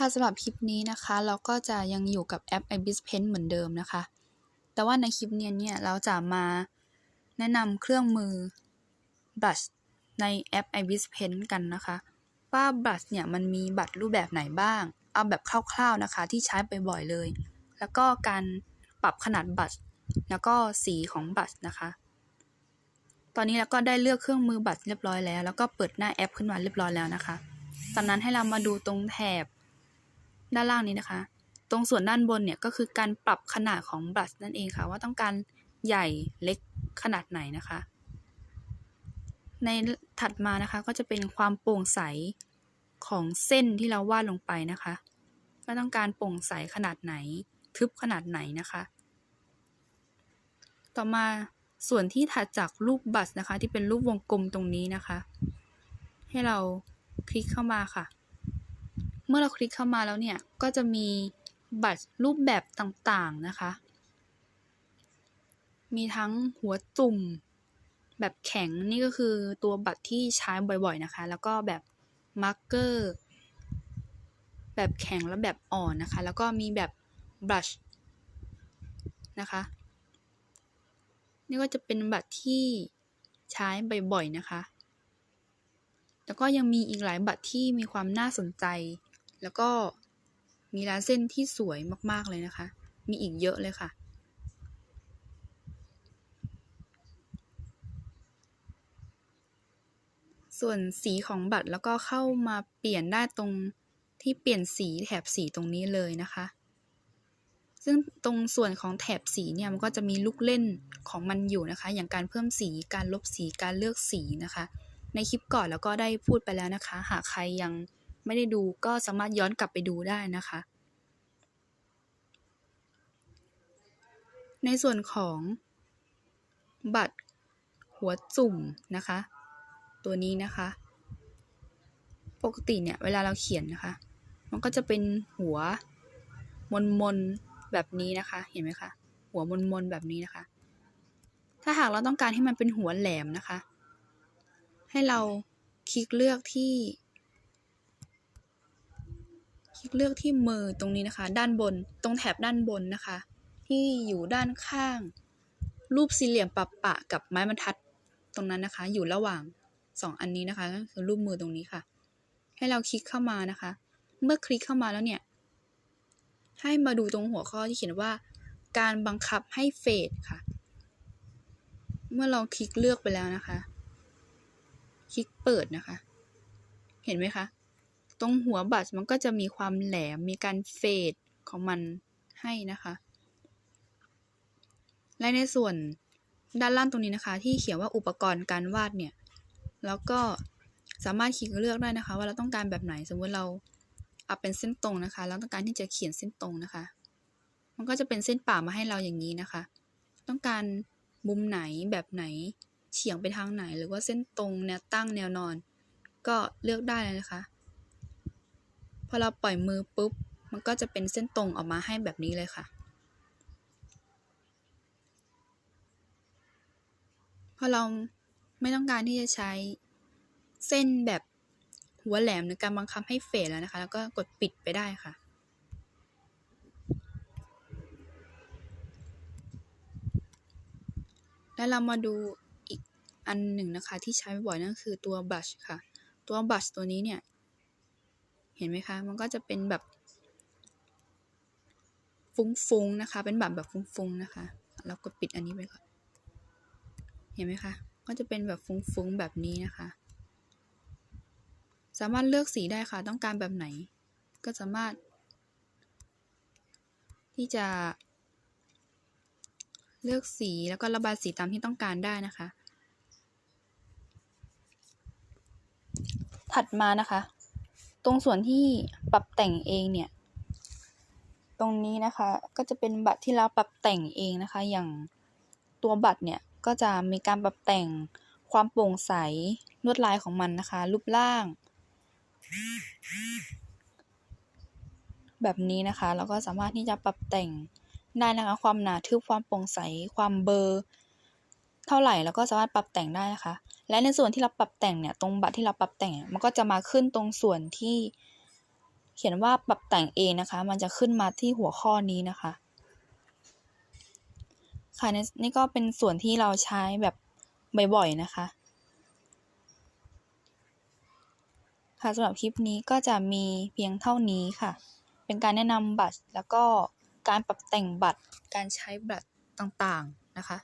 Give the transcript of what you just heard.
ค่ะสำหรับคลิปนี้นะคะ เราก็จะยังอยู่กับแอป Ibis Pen เหมือนเดิมนะคะ แต่ว่าในคลิปเนี้ยเนี่ยเราจะมาแนะนำเครื่องมือ Brush ในแอป Ibis Pen กันนะคะว่า Brush เนี่ยมันมีบัตรรูปแบบไหนบ้าง เอาแบบคร่าวๆนะคะที่ใช้บ่อยๆเลย แล้วก็การปรับขนาดบัตรแล้วก็สีของบัตรนะคะ ตอนนี้เราก็ได้เลือกเครื่องมือบัตรเรียบร้อยแล้ว แล้วก็เปิดหน้าแอปขึ้นมาเรียบร้อยแล้วนะคะตอนนั้นให้เรามาดูตรงแถบ ด้านล่างนี้นะคะ ตรงส่วนด้านบนเนี่ยก็คือการปรับขนาดของบรัชนั่นเองค่ะ ว่าต้องการใหญ่เล็กขนาดไหนนะคะ ในถัดมานะคะก็จะเป็นความโปร่งใสของเส้นที่เราวาดลงไปนะคะว่าต้องการโปร่งใสขนาดไหน ทึบขนาดไหนนะคะ ต่อมาส่วนที่ถัดจากรูปบัตรนะคะ ที่เป็นรูปวงกลมตรงนี้นะคะ ให้เราคลิกเข้ามาค่ะ เมื่อเราคลิกเข้ามาแล้วเนี่ย ก็จะมีบัตรรูปแบบต่างๆนะคะ มีทั้งหัวตุ่ม แบบแข็งนี่ก็คือตัวบัตรที่ใช้บ่อยๆนะคะ แล้วก็แบบมาร์กเกอร์ แบบแข็งและแบบอ่อนนะคะ แล้วก็มีแบบบลัชนะคะ นี่ก็จะเป็นบัตรที่ใช้บ่อยๆนะคะ แล้วก็ยังมีอีกหลายบัตรที่มีความน่าสนใจ แล้วก็มีลายเส้นที่สวยมาก ๆ เลยนะคะ มีอีกเยอะเลยค่ะ ส่วนสีของบัตรแล้วก็เข้ามาเปลี่ยนได้ตรงที่เปลี่ยนสีแถบสีตรงนี้เลยนะคะ ซึ่งตรงส่วนของแถบสีเนี่ยมันก็จะมีลูกเล่นของมันอยู่นะคะ อย่างการเพิ่มสี การลบสี การเลือกสีนะคะ ในคลิปก่อนแล้วก็ได้พูดไปแล้วนะคะ หากใครยัง ไม่ได้ดูก็สามารถย้อนกลับไปดูได้นะคะ ในส่วนของบัตรหัวจุ่มนะคะ ตัวนี้นะคะ ปกติเนี่ยเวลาเราเขียนนะคะ มันก็จะเป็นหัวมนมนๆแบบนี้นะคะ เห็นไหมคะ หัวมนมนๆแบบนี้นะคะ ถ้าหากเราต้องการให้มันเป็นหัวแหลมนะคะ ให้เราคลิกเลือกที่ ลิกเลือกที่มือตรงนี้นะคะ ด้านบนตรงแถบด้านบนนะคะ ที่อยู่ด้านข้าง รูปสี่เหลี่ยมปะปะกับไม้บรรทัดตรงนั้นนะคะ อยู่ระหว่างสองอันนี้นะคะก็คือรูปมือตรงนี้ค่ะ ให้เราคลิกเข้ามานะคะ เมื่อคลิกเข้ามาแล้วเนี่ย ให้มาดูตรงหัวข้อที่เขียนว่า การบังคับให้เฟดค่ะ เมื่อเราคลิกเลือกไปแล้วนะคะ คลิกเปิดนะคะ เห็นไหมคะ ตรงหัวบัตรมันก็จะมีความแหลมมีการเฟดของมันให้นะคะ และในส่วนด้านล่างตรงนี้นะคะ ที่เขียนว่าอุปกรณ์การวาดเนี่ย แล้วก็สามารถคลิกเลือกได้นะคะ ว่าเราต้องการแบบไหนสมมติเราเอาเป็นเส้นตรงนะคะ แล้วต้องการที่จะเขียนเส้นตรงนะคะ มันก็จะเป็นเส้นป่ามาให้เราอย่างนี้นะคะ ต้องการมุมไหนแบบไหนเฉียงไปทางไหนหรือว่าเส้นตรงแนวตั้งแนวนอน ก็เลือกได้เลยนะคะ อเราปล่อยมือปุ๊บ มันก็จะเป็นเส้นตรงออกมาให้แบบนี้เลยค่ะ พอเราไม่ต้องการที่จะใช้เส้นแบบหัวแหลมในการบังคับให้เฟดแล้วนะคะ แล้วก็กดปิดไปได้ค่ะ แล้วเรามาดูอีกอันหนึ่งนะคะที่ใช้บ่อยนั่นคือตัวบัชค่ะ ตัวบัชตัวนี้เนี่ย เห็นไหมคะ มันก็จะเป็นแบบ ฟุ้งๆนะคะ เป็นแบบแบบฟุ้งๆนะคะ เรากดปิดอันนี้ไปก่อน เห็นไหมคะ ก็จะเป็นแบบฟุ้งๆแบบนี้นะคะ สามารถเลือกสีได้ค่ะ ต้องการแบบไหน ก็สามารถ ที่จะ เลือกสีแล้วก็ระบายสีตามที่ต้องการได้นะคะ ถัดมานะคะ ตรงส่วนที่ปรับแต่งเองเนี่ย ตรงนี้นะคะก็จะเป็นบัตรที่เราปรับแต่งเองนะคะ อย่างตัวบัตรเนี่ยก็จะมีการปรับแต่งความโปร่งใสลวดลายของมันนะคะ รูปร่าง แบบนี้นะคะแล้วก็สามารถที่จะปรับแต่งได้นะคะ ความหนาทึบความโปร่งใส ความเบอร์ เท่าไหร่แล้วก็สามารถปรับแต่งได้นะคะ และในส่วนที่เราปรับแต่งเนี่ยตรงบัตรที่เราปรับแต่งมันก็จะมาขึ้นตรงส่วนที่ เขียนว่าปรับแต่งเองนะคะ มันจะขึ้นมาที่หัวข้อนี้นะคะ ค่ะนี่นี่ก็เป็นส่วนที่เราใช้แบบบ่อยๆนะคะ ค่ะสำหรับคลิปนี้ก็จะมีเพียงเท่านี้ค่ะ เป็นการแนะนำบัตรแล้วก็การปรับแต่งบัตรการใช้บัตรต่างๆนะคะ